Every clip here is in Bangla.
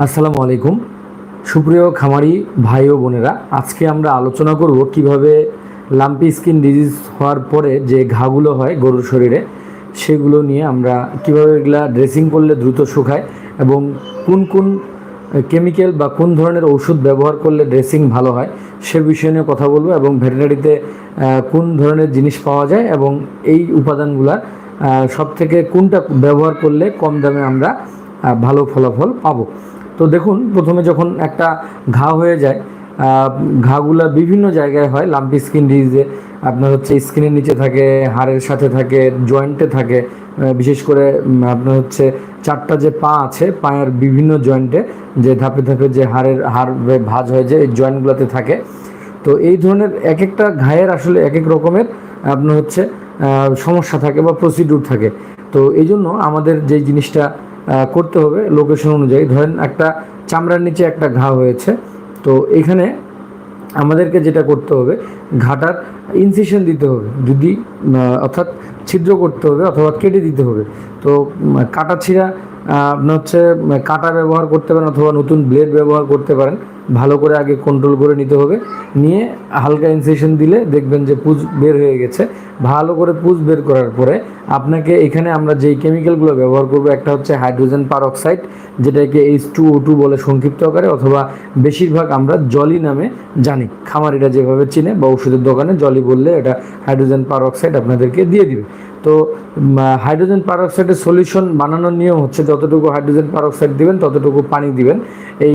আসসালামু আলাইকুম। সুপ্রিয় খামারি ভাই ও বোনেরা, আজকে আমরা আলোচনা করব কীভাবে লাম্পি স্কিন ডিজিজ হওয়ার পরে যে ঘাগুলো হয় গরুর শরীরে, সেগুলো নিয়ে আমরা কীভাবে এগুলা ড্রেসিং করলে দ্রুত শুকায় এবং কোন কোন কেমিক্যাল বা কোন ধরনের ওষুধ ব্যবহার করলে ড্রেসিং ভালো হয়, সে বিষয় নিয়ে কথা বলব এবং ভেটেরিনারিতে কোন ধরনের জিনিস পাওয়া যায় এবং এই উপাদানগুলা সব থেকে কোনটা ব্যবহার করলে কম দামে আমরা ভালো ফলাফল পাবো। তো দেখুন, প্রথমে যখন একটা ঘা হয়ে যায় ঘাগুলা বিভিন্ন জায়গায় হয় লাম্পি স্কিন ডিজিজে আপনার হচ্ছে স্কিনের নিচে থাকে, হাড়ের সাথে থাকে জয়েন্টে থাকে। বিশেষ করে আপনার হচ্ছে চারটা যে পা আছে, পায়ের বিভিন্ন জয়েন্টে যে ধাপে ধাপে যে হাড়ের, হাড় ভাঁজ হয়ে যায়, এই জয়েন্টগুলোতে থাকে। তো এই ধরনের এক একটা ঘায়ের আসলে এক এক রকমের, আপনার হচ্ছে সমস্যা থাকে বা প্রসিডিউর থাকে। তো এই জন্য আমাদের যে জিনিসটা করতে হবে লোকেশন অনুযায়ী। ধরেন একটা চামড়ার নিচে একটা ঘা হয়েছে, তো এখানে আমাদেরকে যেটা করতে হবে, ঘাটার ইনসিশন দিতে হবে, যদি অর্থাৎ ছিদ্র করতে হবে অথবা কেটে দিতে হবে। তো কাটা ছিঁড়া আহ, আপনার হচ্ছে উম, কাটা ব্যবহার করতে পারেন অথবা নতুন ব্লেড ব্যবহার করতে পারেন। ভালো করে আগে কন্ট্রোল করে নিতে হবে। নিয়ে হালকা ইনসেশন দিলে দেখবেন যে পুজ বের হয়ে গেছে। ভালো করে পুজ বের করার পরে আপনাকে এখানে আমরা যেই কেমিক্যালগুলো ব্যবহার করব একটা হচ্ছে হাইড্রোজেন পারঅক্সাইড যেটাকে এইচ টু ও টু বলে সংক্ষিপ্ত আকারে অথবা বেশিরভাগ আমরা জলি নামে জানি। খামারিরা যেভাবে চিনে বা ওষুধের দোকানে জলি বললে এটা হাইড্রোজেন পারঅক্সাইড আপনাদেরকে দিয়ে দিবে। তো হাইড্রোজেন পারঅক্সাইডের সলিউশন বানানোর নিয়ম হচ্ছে যতটুকু হাইড্রোজেন পারঅক্সাইড দিবেন, ততটুকু পানি দিবেন। এই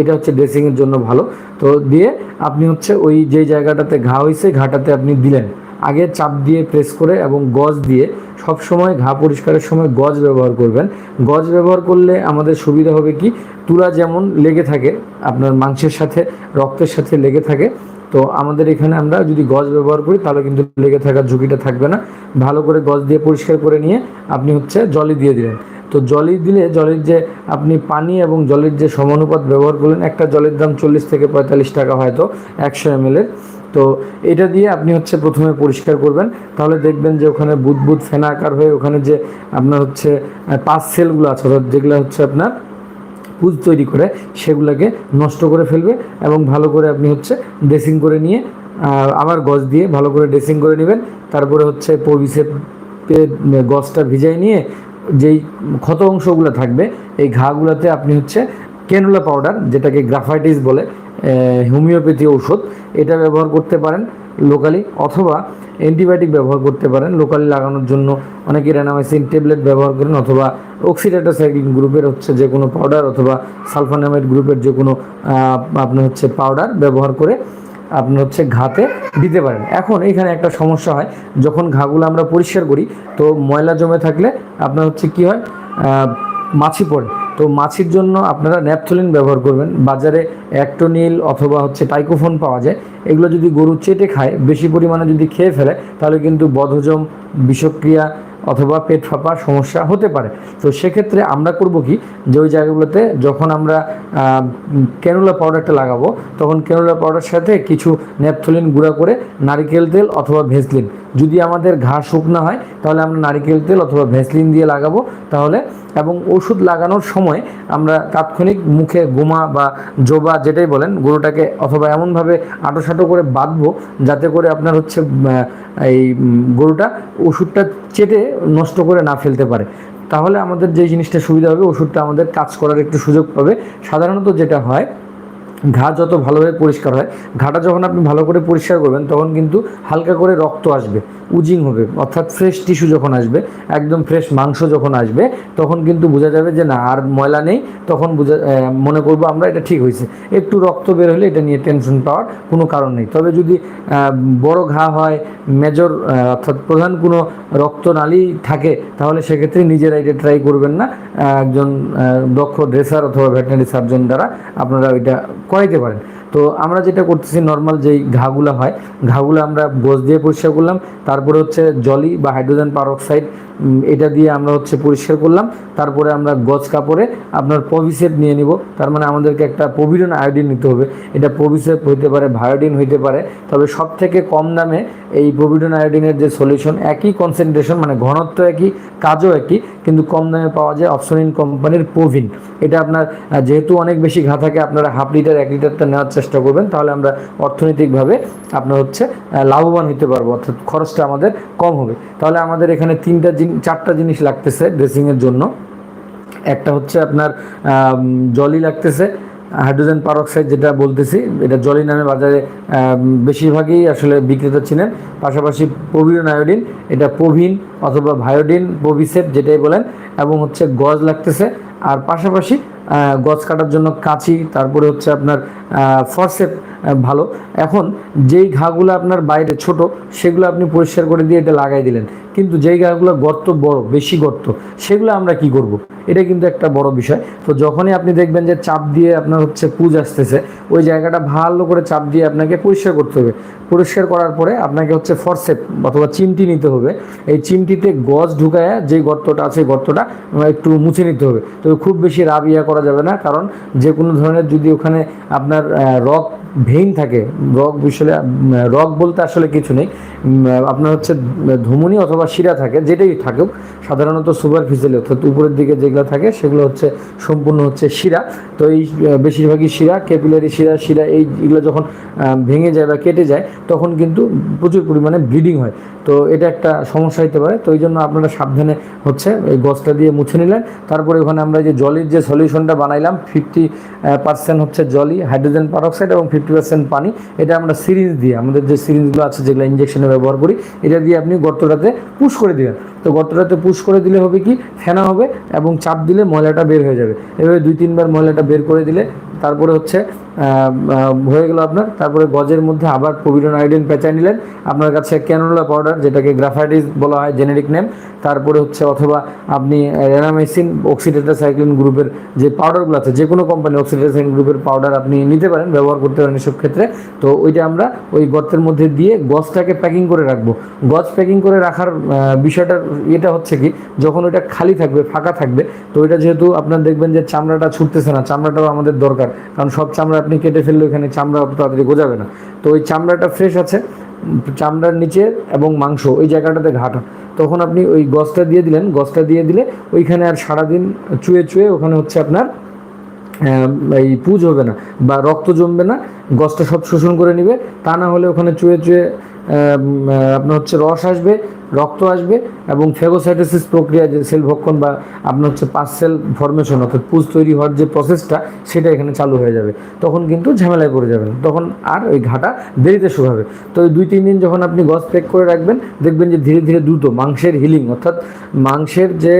এটা হচ্ছে ড্রেসিংয়ের জন্য ভালো। তো দিয়ে আপনি হচ্ছে ওই যে জায়গাটাতে ঘা হয়েছে ঘাটাতে আপনি দিলেন। আগে চাপ দিয়ে প্রেস করে এবং গজ দিয়ে সব সময় ঘা পরিষ্কারের সময় গজ ব্যবহার করবেন। গজ ব্যবহার করলে আমাদের সুবিধা হবে কি? তুলা যেমন লেগে থাকে, আপনার মাংসের সাথে, রক্তের সাথে লেগে থাকে তো আমাদের এখানে আমরা যদি গজ ব্যবহার করি, তাহলে কিন্তু লেগে থাকার ঝুঁকিটা থাকবে না। ভালো করে গজ দিয়ে পরিষ্কার করে নিয়ে আপনি হচ্ছে জলে দিয়ে দিলেন। তো জলে দিলে জলের যে আপনি পানি এবং জলের যে সমানুপাত ব্যবহার করলেন, একটা জলের দাম চল্লিশ থেকে পঁয়তাল্লিশ টাকা হয়তো একশো এম তো এটা দিয়ে আপনি হচ্ছে প্রথমে পরিষ্কার করবেন। তাহলে দেখবেন যে ওখানে বুদবুদ ফেনা আকার হয়ে ওখানে যে আপনার হচ্ছে পাঁচ সেলগুলো আছে, অর্থাৎ যেগুলো হচ্ছে আপনার পুজ তৈরি করে সেগুলোকে নষ্ট করে ফেলবে এবং ভালো করে আপনি হচ্ছে ড্রেসিং করে নিয়ে আবার গজ দিয়ে ভালো করে ড্রেসিং করে নেবেন। তারপরে হচ্ছে পবিসে গজটা ভিজাই নিয়ে যেই ক্ষত অংশগুলো থাকবে, এই ঘাগুলোতে আপনি হচ্ছে কেনুলা পাউডার, যেটাকে গ্রাফাইটিস বলে হোমিওপ্যাথি ঔষধ, এটা ব্যবহার করতে পারেন। লোকালি অথবা অ্যান্টিবায়োটিক ব্যবহার করতে পারেন। লোকালি লাগানোর জন্য অনেকে রেনামাইসিন ট্যাবলেট ব্যবহার করেন অথবা অক্সিডেটাসাইক্লিন গ্রুপের হচ্ছে যে কোনো পাউডার অথবা সালফানামাইড গ্রুপের যে কোনো আপনার হচ্ছে পাউডার ব্যবহার করে আপনার হচ্ছে ঘাতে দিতে পারেন। এখন এখানে একটা সমস্যা হয়, যখন ঘাগুলো আমরা পরিষ্কার করি, তো ময়লা জমে থাকলে আপনার হচ্ছে কি হয়? মাছি পড়ে। তো মাছির জন্য আপনারা ন্যাপথলিন ব্যবহার করবেন। বাজারে অ্যাক্টোনিল অথবা হচ্ছে টাইকোফোন পাওয়া যায়। এগুলো যদি গরু চেটে খায়, বেশি পরিমাণে যদি খেয়ে ফেলে, তাহলে কিন্তু বদহজম, বিষক্রিয়া অথবা পেট ফাঁপার সমস্যা হতে পারে। তো সেক্ষেত্রে আমরা করব কি, যে ওই জায়গাগুলোতে যখন আমরা ক্যানুলা পাউডারটা লাগাবো, তখন ক্যানুলা পাউডার সাথে কিছু ন্যাপথলিন গুঁড়া করে নারিকেল তেল অথবা ভেসলিন যদি আমাদের ঘা শুকনা হয়, তাহলে আমরা নারিকেল তেল অথবা ভ্যাসলিন দিয়ে লাগাবো। তাহলে, এবং ওষুধ লাগানোর সময় আমরা তাৎক্ষণিক মুখে গোমা বা জোবা যেটাই বলেন গরুটাকে অথবা এমনভাবে আটোসাটো করে বাঁধবো, যাতে করে আপনার হচ্ছে এই গরুটা ওষুধটা চেটে নষ্ট করে না ফেলতে পারে। তাহলে আমাদের যে জিনিসটা সুবিধা হবে, ওষুধটা আমাদের কাজ করার একটু সুযোগ পাবে। সাধারণত যেটা হয় ঘা যত ভালোভাবে পরিষ্কার হয়, ঘাটা যখন আপনি ভালো করে পরিষ্কার করবেন, তখন কিন্তু হালকা করে রক্ত আসবে, উজিং হবে, অর্থাৎ ফ্রেশ টিস্যু যখন আসবে, একদম ফ্রেশ মাংস যখন আসবে, তখন কিন্তু বোঝা যাবে যে না, আর ময়লা নেই, তখন বোঝা মনে করব আমরা এটা ঠিক হয়েছে। একটু রক্ত বের হলে এটা নিয়ে টেনশন পাওয়ার কোনো কারণ নেই। তবে যদি বড় ঘা হয় মেজর অর্থাৎ প্রধান কোনো রক্তনালী থাকে, তাহলে সেক্ষেত্রে নিজেরা এটা ট্রাই করবেন না। একজন দক্ষ ড্রেসার অথবা ভেটেনারি সার্জন দ্বারা আপনারা ওইটা করাইতে পারেন। তো আমরা যেটা করতেছি নর্মাল যেই ঘাগুলো হয়, ঘাগুলো আমরা গোজ দিয়ে পরিষ্কার করলাম। তারপরে হচ্ছে জলি বা হাইড্রোজেন পারঅক্সাইড এটা দিয়ে আমরা হচ্ছে পরিষ্কার করলাম। তারপরে আমরা গজ কাপড়ে আপনার পভিসেট নিয়ে নিব। তার মানে আমাদেরকে একটা পভিডন আয়োডিন নিতে হবে। এটা পভিসেট হইতে পারে ভায়োডিন হইতে পারে। তবে সব থেকে কম দামে এই পভিডন আয়োডিনের যে সলিউশন একই কনসেন্ট্রেশন মানে ঘনত্ব একই, কাজও একই, কিন্তু কম দামে পাওয়া যায় অপশনিন কোম্পানির পোভিন এটা আপনার যেহেতু অনেক বেশি ঘা থাকে, আপনারা হাফ লিটার, এক লিটারটা নেওয়ার চেষ্টা করবেন, তাহলে আমরা অর্থনৈতিকভাবে আপনার হচ্ছে লাভবান হতে পারব, অর্থাৎ খরচটা আমাদের কম হবে। তাহলে আমাদের এখানে তিনটা চারটা জিনিস লাগতেছে ড্রেসিংয়ের জন্য। একটা হচ্ছে আপনার জলই লাগতেছে, হাইড্রোজেন পারঅক্সাইড যেটা বলতেছি, এটা জলি নামে বাজারে বেশিরভাগই আসলে বিক্রেতা ছিলেন পাশাপাশি প্রবিন আয়োডিন এটা প্রভিন অথবা ভায়োডিন, প্রভিসেট যেটাই বলেন, এবং হচ্ছে গজ লাগতেছে। আর পাশাপাশি গজ কাটার জন্য কাঁচি, তারপরে হচ্ছে আপনার ফরসেপ ভালো। এখন যেই ঘাগুলো আপনার বাইরে ছোট, সেগুলো আপনি পরিষ্কার করে দিয়ে এটা লাগাই দিলেন। কিন্তু যেই ঘাগুলো গর্ত বড়, বেশি গর্ত, সেগুলো আমরা কি করব। এটা কিন্তু একটা বড় বিষয়। তো যখনই আপনি দেখবেন যে চাপ দিয়ে আপনার হচ্ছে পুজ আসতেছে, ওই জায়গাটা ভালো করে চাপ দিয়ে আপনাকে পরিষ্কার করতে হবে। পরিষ্কার করার পরে আপনাকে হচ্ছে ফরসেপ অথবা চিমটি নিতে হবে। এই চিমটিতে গজ ঢুকায় যে গর্তটা আছে, গর্তটা একটু মুছে নিতে হবে। তবে খুব বেশি রাব ইয়া করা যাবে না কারণ যে কোনো ধরনের যদি ওখানে আপনার রক ভেইন থাকে রক বিষয়ে রক বলতে আসলে কিছু নেই। আপনার হচ্ছে ধমনী অথবা শিরা থাকে, যেটাই থাকুক, সাধারণত সুপারফিশিয়ালি অর্থাৎ উপরের দিকে যেগুলো থাকে, সেগুলো হচ্ছে সম্পূর্ণ হচ্ছে শিরা। তো এই বেশিরভাগই শিরা ক্যাপিলারি শিরা শিরা, এইগুলো যখন ভেঙে যায় বা কেটে যায়, তখন কিন্তু প্রচুর পরিমাণে ব্লিডিং হয়। তো এটা একটা সমস্যা হতে পারে। তো এই জন্য আপনারা সাবধানে হচ্ছে এই গছটা দিয়ে মুছে নিলেন। তারপরে ওখানে আমরা যে জলের যে সলিউশনটা বানাইলাম ফিফটি পার্সেন্ট হচ্ছে জলি হাইড্রোজেন পারঅক্সাইড এবং ফিফটি পার্সেন্ট পানি, এটা আমরা সিরিঞ্জ দিয়ে, আমাদের যে সিরিঞ্জগুলো আছে যেগুলো ইঞ্জেকশনে ব্যবহার করি, এটা দিয়ে আপনি গর্তটাতে পুশ করে দিবেন। তো গর্তটাতে পুশ করে দিলে হবে কি? ফেনা হবে এবং চাপ দিলে ময়লাটা বের হয়ে যাবে। এভাবে দুই তিনবার ময়লাটা বের করে দিলে, তারপরে হচ্ছে হয়ে গেল আপনার। তারপরে গজের মধ্যে আবার প্রবিডন আয়োডিন পেঁচায় নিলেন। আপনার কাছে ক্যানোলা পাউডার, যেটাকে গ্রাফাইটিস বলা হয়, জেনেরিক নেম। তারপরে হচ্ছে অথবা আপনি রেনামেসিন অক্সিডেটাসাইক্লিন গ্রুপের যে পাউডারগুলো আছে, যে কোনো কোম্পানি অক্সিডেটাসাইক্লিন গ্রুপের পাউডার আপনি নিতে পারেন, ব্যবহার করতে পারেন এসব ক্ষেত্রে। তো ওইটা আমরা ওই গর্তের মধ্যে দিয়ে গজটাকে প্যাকিং করে রাখব। গজ প্যাকিং করে রাখার বিষয়টার এটা হচ্ছে কি, যখন ওইটা খালি থাকবে, ফাঁকা থাকবে, তো ওইটা যেহেতু আপনার দেখবেন যে চামড়াটা ছুটতেছে না, চামড়াটাও আমাদের দরকার। কারণ সব চামড়া আপনি কেটে ফেললে ওখানে চামড়া তাড়াতাড়ি গোজাবে না। তো ওই চামড়াটা ফ্রেশ আছে, চামড়ার নিচে এবং মাংস, ওই জায়গাটাতে ঘাটা। তখন আপনি ওই গছটা দিয়ে দিলেন, গছটা দিয়ে দিলে ওইখানে আর সারাদিন চুয়ে চুয়ে ওখানে হচ্ছে আপনার এই পুজ হবে না বা রক্ত জমবে না। গছটা সব শোষণ করে নেবে, তা না হলে ওখানে চুয়ে চুয়ে আপনার হচ্ছে রস আসবে রক্ত আসবে এবং ফেগোসাইটোসিস প্রক্রিয়া যে সেল ভক্ষণ বা আপনার হচ্ছে পাঁচ সেল ফর্মেশন অর্থাৎ পুজ তৈরি হওয়ার যে প্রসেসটা সেটা এখানে চালু হয়ে যাবে। তখন কিন্তু ঝামেলায় পড়ে যাবেন। তখন আর ওই ঘাটা দেরিতে শুকাবে। তো দুই তিন দিন যখন আপনি গছ প্যাক করে রাখবেন, দেখবেন যে ধীরে ধীরে দ্রুত মাংসের হিলিং অর্থাৎ মাংসের যে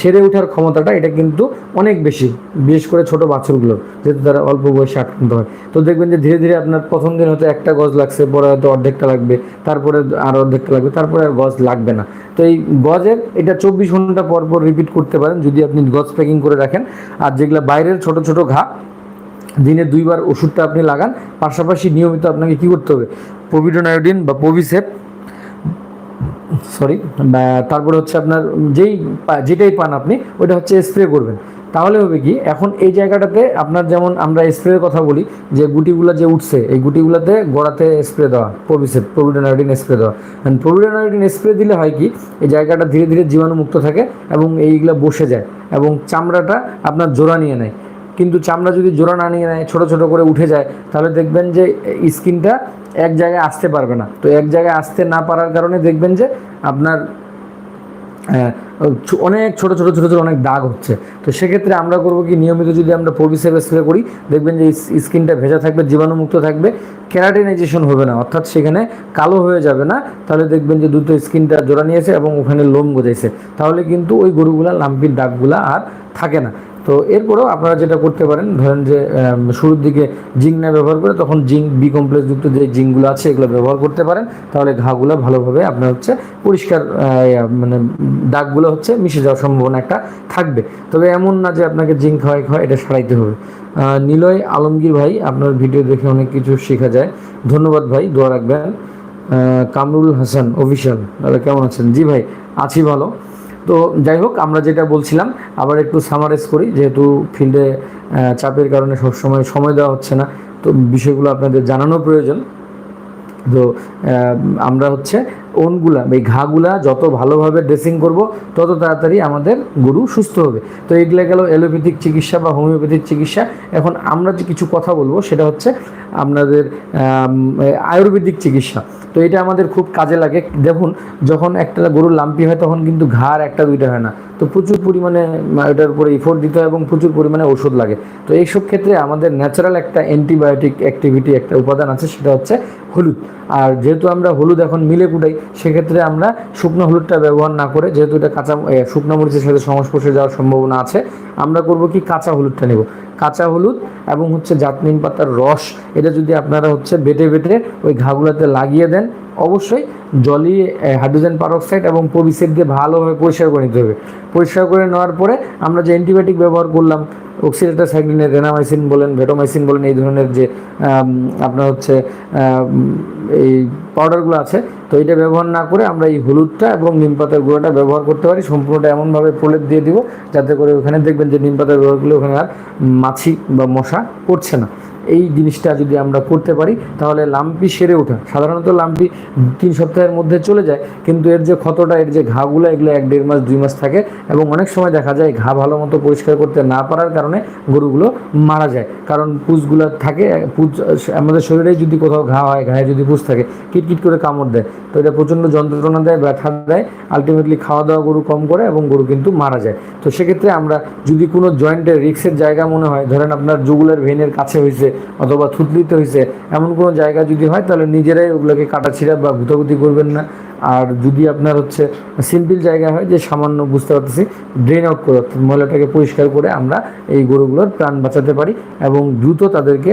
সেরে ওঠার ক্ষমতাটা, এটা কিন্তু অনেক বেশি, বিশেষ করে ছোট বাছুরগুলোর যেহেতু তারা অল্প বয়সে আক্রান্ত হয়। তো দেখবেন যে ধীরে ধীরে আপনার প্রথম দিন হয়তো একটা গজ লাগছে, পরে হয়তো অর্ধেকটা লাগবে, তারপরে আর অর্ধেকটা লাগবে, তারপরে গজ লাগবে না। তো এই গজের এটা চব্বিশ ঘণ্টা পর পর রিপিট করতে পারেন, যদি আপনি গজ প্যাকিং করে রাখেন। আর যেগুলো বাইরের ছোট ছোট ঘা, দিনে দুইবার ওষুধটা আপনি লাগান, পাশাপাশি নিয়মিত আপনাকে কি করতে হবে? প্রভিডন আয়োডিন বা প্রভিসেপ সরি তারপরে হচ্ছে আপনার যেই যেটাই পান আপনি ওটা হচ্ছে স্প্রে করবেন। তাহলে হবে কি, এখন এই জায়গাটাতে আপনার যেমন আমরা স্প্রের কথা বলি, যে গুটিগুলো যে উঠছে, এই গুটিগুলোতে গোড়াতে স্প্রে দেওয়া প্রভিসেপ প্রভিডন আয়োডিন স্প্রে দেওয়া। প্রভিডন আয়োডিন স্প্রে দিলে হয় কি, এই জায়গাটা ধীরে ধীরে জীবাণুমুক্ত থাকে এবং এইগুলো বসে যায় এবং চামড়াটা আপনার জোড়া নিয়ে নেয়। কিন্তু চামড়া যদি জোড়া না নিয়ে নেয়, ছোটো ছোটো করে উঠে যায়, তাহলে দেখবেন যে স্কিনটা এক জায়গায় আসতে পারবে না। তো এক জায়গায় আসতে না পারার কারণে দেখবেন যে আপনার অনেক ছোট ছোট ছোট ছোট অনেক দাগ হচ্ছে। তো সেক্ষেত্রে আমরা করব কি, নিয়মিত যদি আমরা প্রবিসেপ স্প্রে করি, দেখবেন যে স্কিনটা ভেজা থাকবে, জীবাণুমুক্ত থাকবে ক্যারাটিনাইজেশন হবে না, অর্থাৎ সেখানে কালো হয়ে যাবে না, তাহলে দেখবেন যে দুটো স্কিনটা জোড়া নিয়েছে এবং ওখানে লোম গজাইছে। তাহলে কিন্তু ওই গরুগুলা, লাম্পির দাগগুলা আর থাকে না। তো এরপরেও আপনারা যেটা করতে পারেন, ধরেন যে শুরুর দিকে জিঙ্ক না ব্যবহার করে তখন জিঙ্ক বি কমপ্লেক্স যুক্ত যে জিঙ্কগুলো আছে এগুলো ব্যবহার করতে পারেন। তাহলে ঘাগুলো ভালোভাবে আপনার হচ্ছে পরিষ্কার মানে দাগগুলো হচ্ছে মিশে যাওয়ার সম্ভাবনা একটা থাকবে। তবে এমন না যে আপনাকে জিঙ্ক খাওয়াই খাওয়া এটা সারাইতে হবে। নিলয় আলমগীর ভাই, আপনার ভিডিও দেখে অনেক কিছু শেখা যায়। ধন্যবাদ ভাই, দোয়া রাখবেন। কামরুল হাসান, অফিসিয়াল। দাদা কেমন আছেন? জি ভাই, আছি ভালো। তো যাই হোক, আমরা যেটা বলছিলাম, আবার একটু সামারাইজ করি, যেহেতু ফিল্ডে চাপের কারণে সবসময় সময় দেওয়া হচ্ছে না, তো বিষয়গুলো আপনাদের জানানো প্রয়োজন। তো আমরা হচ্ছে ওনগুলা, এই ঘাগুলা যত ভালোভাবে ড্রেসিং করব, তত তাড়াতাড়ি আমাদের গরু সুস্থ হবে। তো এগুলো গেল অ্যালোপ্যাথিক চিকিৎসা বা হোমিওপ্যাথিক চিকিৎসা। এখন আমরা যে কিছু কথা বলব, সেটা হচ্ছে আপনাদের আয়ুর্বেদিক চিকিৎসা। তো এটা আমাদের খুব কাজে লাগে। দেখুন, যখন একটা গরুর লাম্পি হয়, তখন কিন্তু ঘাড় একটা দুইটা হয় না। তো প্রচুর পরিমাণে এটার উপরে ইফোর্ট দিতে হয় এবং প্রচুর পরিমাণে ওষুধ লাগে। তো এইসব ক্ষেত্রে আমাদের ন্যাচারাল একটা অ্যান্টিবায়োটিক অ্যাক্টিভিটি একটা উপাদান আছে, সেটা হচ্ছে হলুদ। আর যেহেতু আমরা হলুদ এখন মিলে কুটাই সেক্ষেত্রে আমরা শুকনো হলুদটা ব্যবহার না করে, যেহেতু এটা কাঁচা শুকনো মরিচের সাথে সংস্পর্শে যাওয়ার সম্ভাবনা আছে, আমরা করব কি কাঁচা হলুদটা নেব। কাঁচা হলুদ এবং হচ্ছে জাতনিম পাতার রস, এটা যদি আপনারা হচ্ছে বেটে বেটে ওই ঘাগুলাতে লাগিয়ে দেন, অবশ্যই জলি হাইড্রোজেন পারক্সাইড এবং পবিসেট দিয়ে ভালোভাবে পরিষ্কার করে নিতে হবে। পরিষ্কার করে নেওয়ার পরে আমরা যে অ্যান্টিবায়োটিক ব্যবহার করলাম অক্সিডেটার সাইক্লিনের রেনামাইসিন বলেন ভেটোমাইসিন বলেন, এই ধরনের যে আপনার হচ্ছে এই পাউডারগুলো আছে, তো এটা ব্যবহার না করে আমরা এই হলুদটা এবং নিম পাতার গুঁড়োটা ব্যবহার করতে পারি। সম্পূর্ণটা এমনভাবে প্রলেপ দিয়ে দিব, যাতে করে ওখানে দেখবেন যে নিম পাতার ব্যবহার করলে ওখানে আর মাছি বা মশা করছে না। এই জিনিসটা যদি আমরা করতে পারি, তাহলে লাম্পি সেরে ওঠা। সাধারণত লাম্পি তিন সপ্তাহের মধ্যে চলে যায়, কিন্তু এর যে ক্ষতটা, এর যে ঘাগুলো, এগুলো এক দেড় মাস, দুই মাস থাকে এবং অনেক সময় দেখা যায় ঘা ভালো মতো পরিষ্কার করতে না পারার কারণে গরুগুলো মারা যায়। কারণ পুজগুলো থাকে, পুজ, আমাদের শরীরে যদি কোথাও ঘা হয়, ঘায়ে যদি পুজ থাকে, কিটকিট করে কামড় দেয়। তো এটা প্রচণ্ড যন্ত্রণা দেয়, ব্যথা দেয় আলটিমেটলি খাওয়া দাওয়া গরু কম করে এবং গরু কিন্তু মারা যায়। তো সেক্ষেত্রে আমরা যদি কোনো জয়েন্টের রিক্সের জায়গা মনে হয়, ধরেন আপনার জুগুলের ভেনের কাছে হয়েছে অথবা থুতলিতে হয়েছে এমন কোনো জায়গা যদি হয়, তাহলে নিজেরাই ওগুলোকে কাটাছিড়া বা গুতাগুতি করবেন না। আর যদি আপনার হচ্ছে সিম্পল জায়গা হয় যে সামান্য বুঝতে পারতেছি ড্রেন আউট করে অর্থাৎ ময়লাটাকে পরিষ্কার করে আমরা এই গরুগুলোর প্রাণ বাঁচাতে পারি এবং দ্রুত তাদেরকে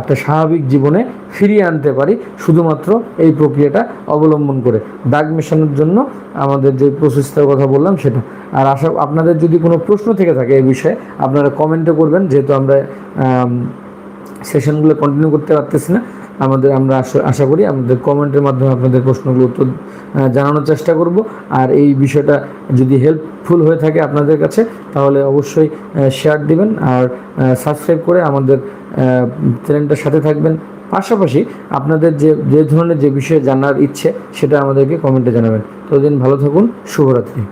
একটা স্বাভাবিক জীবনে ফিরিয়ে আনতে পারি শুধুমাত্র এই প্রক্রিয়াটা অবলম্বন করে। দাগ মেশানোর জন্য আমাদের যে প্রসেসটার কথা বললাম সেটা। আর আশা আপনাদের যদি কোনো প্রশ্ন থেকে থাকে এই বিষয়ে আপনারা কমেন্টে করবেন যেহেতু আমরা আম, সেশনগুলো কন্টিনিউ করতে পারতেছি না। আমাদের, আমরা আশা- করি আমাদের কমেন্টের মাধ্যমে আপনাদের প্রশ্নগুলো উত্তর জানানোর চেষ্টা করব। আর এই বিষয়টা যদি হেল্পফুল হয়ে থাকে আপনাদের কাছে, তাহলে অবশ্যই শেয়ার দিবেন আর সাবস্ক্রাইব করে আমাদের চ্যানেলটার সাথে থাকবেন। পাশাপাশি আপনাদের যে যে ধরনের যে বিষয়ে জানার ইচ্ছে, সেটা আমাদেরকে কমেন্টে জানাবেন। ততদিন ভালো থাকুন, শুভরাত্রি।